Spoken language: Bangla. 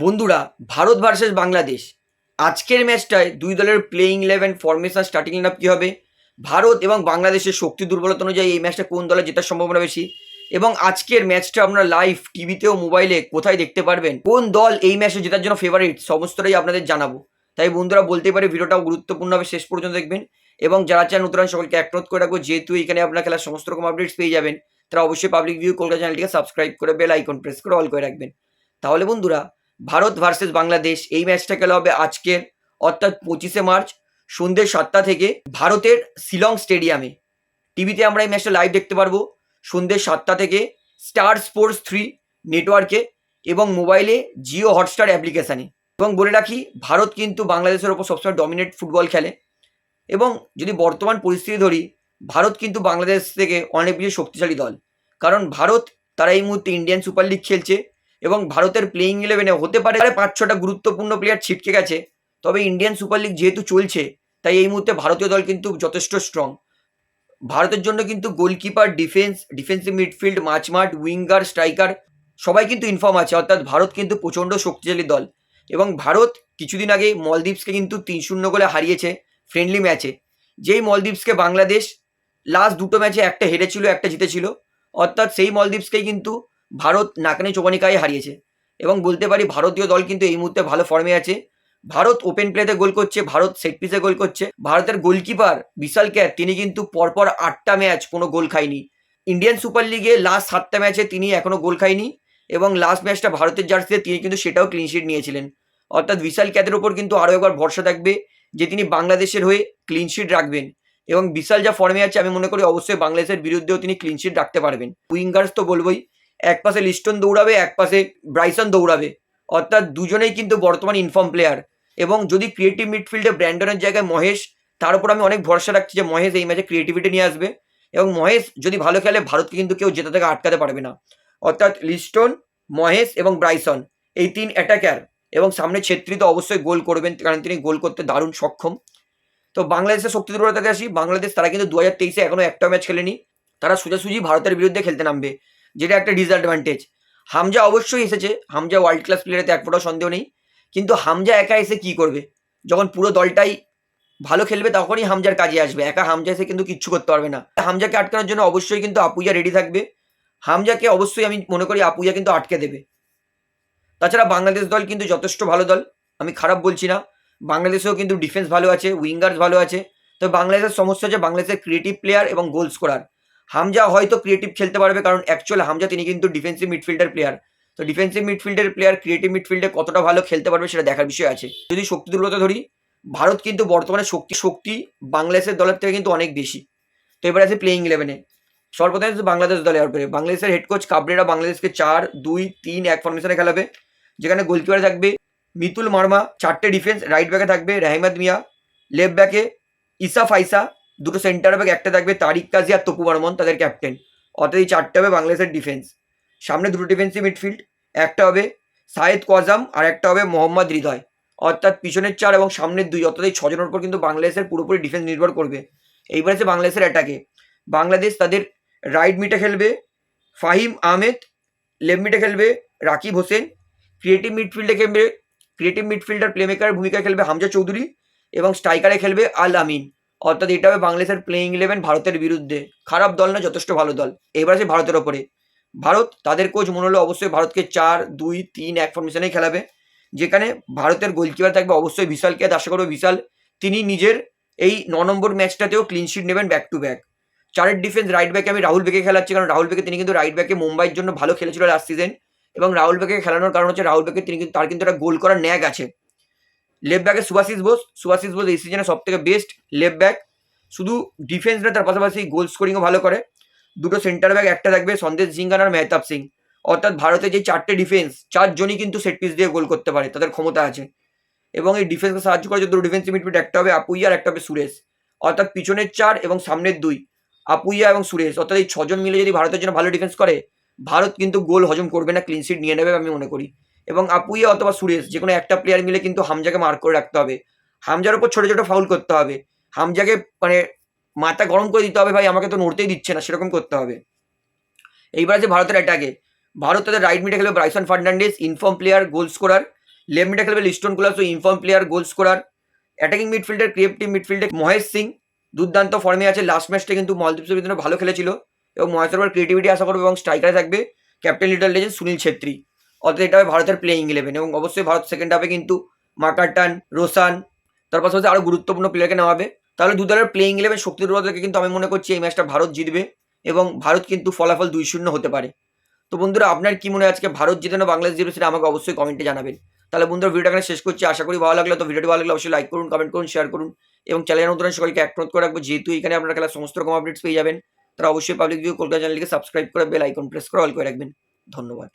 বন্ধুরা, ভারত ভার্সেস বাংলাদেশ। আজকের ম্যাচটায় দুই দলের playing eleven formation starting line কী হবে? ভারত এবং বাংলাদেশের শক্তি দুর্বলতা অনুযায়ী এই ম্যাচটা কোন দলে জেতার সম্ভাবনা বেশি? এবং আজকের ম্যাচটা আপনারা লাইভ টিভিতেও মোবাইলে কোথায় দেখতে পারবেন? কোন দল এই ম্যাচে জেতার জন্য ফেভারিট সমস্তটাই আপনাদের জানাব। তাই বন্ধুরা, বলতে পারি ভিডিওটাও গুরুত্বপূর্ণ হবে, শেষ পর্যন্ত দেখবেন। এবং যারা চান নতুন সকলকে একনোট করে রাখব, যেহেতু এখানে আপনার খেলার সমস্ত রকম আপডেটস পেয়ে যাবেন, তারা অবশ্যই পাবলিক ভিউ কলকাতা চ্যানেলটিকে সাবস্ক্রাইব করে বেল আইকন প্রেস করে অল করে রাখবেন। তাহলে বন্ধুরা ভারত ভার্সেস বাংলাদেশ। এই ম্যাচটা খেলা হবে আজকের অর্থাৎ পঁচিশে মার্চ, সন্ধ্যে সাতটা থেকে ভারতের শিলং স্টেডিয়ামে টিভিতে আমরা এই ম্যাচটা লাইভ দেখতে পারব। সন্ধ্যে সাতটা থেকে স্টার স্পোর্টস থ্রি নেটওয়ার্কে এবং মোবাইলে জিও হটস্টার অ্যাপ্লিকেশানে এবং বলে রাখি, ভারত কিন্তু বাংলাদেশের ওপর সবসময় ডমিনেট ফুটবল খেলে। এবং যদি বর্তমান পরিস্থিতি ধরি, ভারত কিন্তু বাংলাদেশ থেকে অনেক বেশি শক্তিশালী দল। কারণ ভারত তারা এই মুহূর্তে ইন্ডিয়ান সুপার লিগ খেলছে। এবং ভারতের প্লেইং ইলেভেনে হতে পারে পাঁচ ছটা গুরুত্বপূর্ণ প্লেয়ার ছিটকে গেছে। তবে ইন্ডিয়ান সুপার লিগ যেহেতু চলছে, তাই এই মুহূর্তে ভারতীয় দল কিন্তু যথেষ্ট স্ট্রং ভারতের জন্য কিন্তু গোলকিপার ডিফেন্স ডিফেন্সিভ মিডফিল্ড মাঝমাঠ উইঙ্গার স্ট্রাইকার সবাই কিন্তু ইনফর্ম আছে। অর্থাৎ ভারত কিন্তু প্রচণ্ড শক্তিশালী দল। এবং ভারত কিছুদিন আগে মলদ্বীপসকে কিন্তু তিন শূন্য গোলে হারিয়েছে ফ্রেন্ডলি ম্যাচে যেই মলদ্বীপসকে বাংলাদেশ লাস্ট দুটো ম্যাচে একটা হেরেছিল, একটা জিতেছিল। অর্থাৎ সেই মলদ্বীপসকেই কিন্তু ভারত নাকানি চোবানিকায় হারিয়েছে। এবং বলতে পারি ভারতীয় দল কিন্তু এই মুহূর্তে ভালো ফর্মে আছে। ভারত ওপেন প্লেতে গোল করছে, ভারত সেট পিসে গোল করছে। ভারতের গোলকিপার বিশাল ক্যার তিনি কিন্তু পরপর আটটা ম্যাচ কোনো গোল খায়নি। ইন্ডিয়ান সুপার লিগে লাস্ট সাতটা ম্যাচে তিনি এখনও গোল খায়নি। এবং লাস্ট ম্যাচটা ভারতের জার্সিতে তিনি কিন্তু সেটাও ক্লিনশিট নিয়েছিলেন। অর্থাৎ বিশাল ক্যাদের ওপর কিন্তু আরও একবার ভরসা থাকবে যে তিনি বাংলাদেশের হয়ে ক্লিনশিট রাখবেন। এবং বিশাল যা ফর্মে আছে, আমি মনে করি অবশ্যই বাংলাদেশের বিরুদ্ধেও তিনি ক্লিনশিট রাখতে পারবেন। উইঙ্গার্স তো বলবোই এক পাশে লিস্টন দৌড়াবে, এক পাশে ব্রাইসন দৌড়াবে। অর্থাৎ দুজনেই কিন্তু বর্তমান ইনফর্ম প্লেয়ার এবং যদি ক্রিয়েটিভ মিডফিল্ডে ব্র্যান্ডনের জায়গায় মহেশ, তার উপর আমি অনেক ভরসা রাখছি যে মহেশ এই ম্যাচে ক্রিয়েটিভিটি নিয়ে আসবে। এবং মহেশ যদি ভালো খেলে, ভারতকে কিন্তু কেউ জেতা থেকে আটকাতে পারবে না। অর্থাৎ লিস্টন, মহেশ এবং ব্রাইসন, এই তিন অ্যাটাকার এবং সামনে ছেত্রী তো অবশ্যই গোল করবেন, কারণ তিনি গোল করতে দারুণ সক্ষম। তো বাংলাদেশের শক্তি দুর্বলতাকে আসি, বাংলাদেশ তারা কিন্তু দু হাজার তেইশে এখনও একটা ম্যাচ খেলেনি। তারা সোজাসুজি ভারতের বিরুদ্ধে খেলতে নামবে। যেটা একটা ডিসঅ্যাডভান্টেজ হামজা অবশ্যই এসেছে। হামজা ওয়ার্ল্ড ক্লাস প্লেয়ারেতে এক ফোটাও সন্দেহ নেই। কিন্তু হামজা একা এসে কি করবে? যখন পুরো দলটাই ভালো খেলবে, তখনই হামজার কাজে আসবে। একা হামজা এসে কিন্তু কিচ্ছু করতে পারবে না। হামজাকে আটকানোর জন্য অবশ্যই কিন্তু আপুইয়া রেডি থাকবে। হামজাকে অবশ্যই আমি মনে করি আপুইয়া কিন্তু আটকে দেবে। তাছাড়া বাংলাদেশ দল কিন্তু যথেষ্ট ভালো দল। আমি খারাপ বলছি না। বাংলাদেশেও কিন্তু ডিফেন্স ভালো আছে উইঙ্গার্স ভালো আছে। তবে বাংলাদেশের সমস্যা হচ্ছে বাংলাদেশের ক্রিয়েটিভ প্লেয়ার এবং গোল স্কোরার হামজা হয়তো ক্রিয়েটিভ খেলতে পারবে, কারণ অ্যাকচুয়াল হামজা তিনি কিন্তু ডিফেন্সিভ মিডফিল্ডার প্লেয়ার তো ডিফেন্সিভ মিডফিল্ডের প্লেয়ার ক্রিয়েটিভ মিডফিল্ডে কতটা ভালো খেলতে পারবে সেটা দেখার বিষয় আছে। যদি শক্তি দুর্বলতা ধরি, ভারত কিন্তু বর্তমানে শক্তি শক্তি বাংলাদেশের দলের থেকে কিন্তু অনেক বেশি। তো এবার আছে প্লেইং ইলেভেনে সর্বপ্রথমে বাংলাদেশ দলে ব্যাপারে বাংলাদেশের হেড কোচ কাবরেরা বাংলাদেশকে চার, দুই, তিন এক ফর্মেশনে খেলাবে, যেখানে গোলকিপারে থাকবে মিতুল মার্মা, চারটে ডিফেন্স রাইট ব্যাকে থাকবে রাহিমাদ মিয়া লেফট ব্যাকে ইসা ফাইসা দুটো সেন্টার ব্যাক একটা থাকবে তারিক কাজী আর তপু বর্মন, তাদের ক্যাপ্টেন অর্থাৎ এই চারটে হবে বাংলাদেশের ডিফেন্স সামনে দুটো ডিফেন্সিভ মিডফিল্ড একটা হবে সায়েদ কোয়াজাম আর একটা হবে মোহাম্মদ হৃদয়। অর্থাৎ পিছনের চার এবং সামনের দুই, অর্থাৎ এই ছজনের উপর কিন্তু বাংলাদেশের পুরোপুরি ডিফেন্স নির্ভর করবে। এইবার আছে বাংলাদেশের অ্যাটাকে বাংলাদেশ তাদের রাইট মিটে খেলবে ফাহিম আহমেদ লেফট মিটে খেলবে রাকিব হোসেন। ক্রিয়েটিভ মিডফিল্ডে খেলবে ক্রিয়েটিভ মিডফিল্ডার প্লেমেকার ভূমিকা খেলবে হামজা চৌধুরী এবং স্ট্রাইকারে খেলবে আল আমিন। অর্থাৎ এটা হবে বাংলাদেশের প্লেইং ইলেভেন ভারতের বিরুদ্ধে। খারাপ দল না যথেষ্ট ভালো দল। এবার আছে ভারতের ওপরে। ভারত, তাদের কোচ মনে হলো অবশ্যই ভারতকে চার, দুই, তিন এক ফরমেশনেই খেলাবে। যেখানে ভারতের গোলকিপার থাকবে অবশ্যই বিশালকে আশা করব বিশাল। তিনি নিজের এই ন নম্বর ম্যাচটাতেও ক্লিনশিট নেবেন ব্যাক টু ব্যাক চারের ডিফেন্স রাইট ব্যাকে আমি রাহুল বেকে খেলাচ্ছি, কারণ রাহুল বেকে তিনি কিন্তু রাইট ব্যাকে মুম্বাইয়ের জন্য ভালো খেলেছিল লাস্ট সিজন এবং রাহুল বেকে খেলানোর কারণ হচ্ছে রাহুল বেকে তিনি কিন্তু, তার কিন্তু একটা গোল করার ন্যাক আছে। লেফট ব্যাকে সুভাশিস বোস সুভাশিস বোস এই সিজনে সব থেকে বেস্ট লেফট ব্যাক শুধু ডিফেন্স না তার পাশাপাশি গোল স্কোরিংও ভালো করে। দুটো সেন্টার ব্যাক একটা থাকবে সন্দেশ জিঙ্গান আর মেহতাব সিং। অর্থাৎ ভারতের যে চারটে ডিফেন্স চারজনই কিন্তু সেট পিস দিয়ে গোল করতে পারে, তাদের ক্ষমতা আছে। এবং এই ডিফেন্সকে সাহায্য করে যে দুটো ডিফেন্সিভ মিডফিল্ড একটা হবে আপুইয়া আর একটা হবে সুরেশ। অর্থাৎ পিছনের চার এবং সামনের দুই, আপুইয়া এবং সুরেশ। অর্থাৎ এই ছজন মিলে যদি ভারতের জন্য ভালো ডিফেন্স করে, ভারত কিন্তু গোল হজম করবে না ক্লিনশিট নিয়ে নেবে আমি মনে করি। এবং আপুইয়া অথবা সুরেশ যে কোনো একটা প্লেয়ার মিলে কিন্তু হামজাকে মার্ক করে রাখতে হবে। হামজার উপর ছোটো ছোটো ফাউল করতে হবে। হামজাকে মানে মাথা গরম করে দিতে হবে, ভাই, আমাকে তো নড়তেই দিচ্ছে না সেরকম করতে হবে। এইবার আছে ভারতের অ্যাটাকে ভারত তাদের রাইট মিডে খেলবে Brison Fernandes in form player goal scorer left মিডে খেলবে Liston Colaco in form player goal scorer attacking midfielder creative মিডফিল্ডে Mahesh Singh. দুর্দান্ত ফর্মে আছে। লাস্ট ম্যাচটা কিন্তু মলদ্বীপের বিরুদ্ধে ভালো খেলেছিল। এবং মহেশের ক্রিয়েটিভিটি আশা করবে এবং স্ট্রাইকারে থাকবে। Captain leader legend Sunil Chhetri. অর্থাৎ এটা হবে ভারতের প্লেইং ইলেভেন এবং অবশ্যই ভারত সেকেন্ড হাফে কিন্তু মাকাটান রোসান তার পাশাপাশি আরও গুরুত্বপূর্ণ প্লেয়ারকে নেওয়া হবে। তাহলে দু দলের প্লেইং ইলেভেন শক্তি দুর্বল কিন্তু আমি মনে করছি এই ম্যাচটা ভারত জিতবে এবং ভারত কিন্তু ফলাফল দুই শূন্য হতে পারে। তো বন্ধুরা, আপনার কি মনে হয় আজকে ভারত জিতে না বাংলাদেশ জিতবে সেটা আমাকে অবশ্যই কমেন্টে জানাবেন। তাহলে বন্ধুরা ভিডিওটা এখানে শেষ করছি। আশা করি ভালো লাগল। তো ভিডিওটি ভালো লাগলে অবশ্যই লাইক করুন কমেন্ট করুন শেয়ার করুন এবং চ্যানেল নতুন সকলকে অ্যাক্রোধ করে রাখব, যেহেতু এখানে আপনারা খেলার সমস্ত রকম আপডেটস পেয়ে যাবেন, তারা অবশ্যই পাবলিক ভিউ কলকাতা চ্যানেলকে সাবস্ক্রাইব করে বেল আইকন প্রেস করে অল করে রাখবেন। ধন্যবাদ।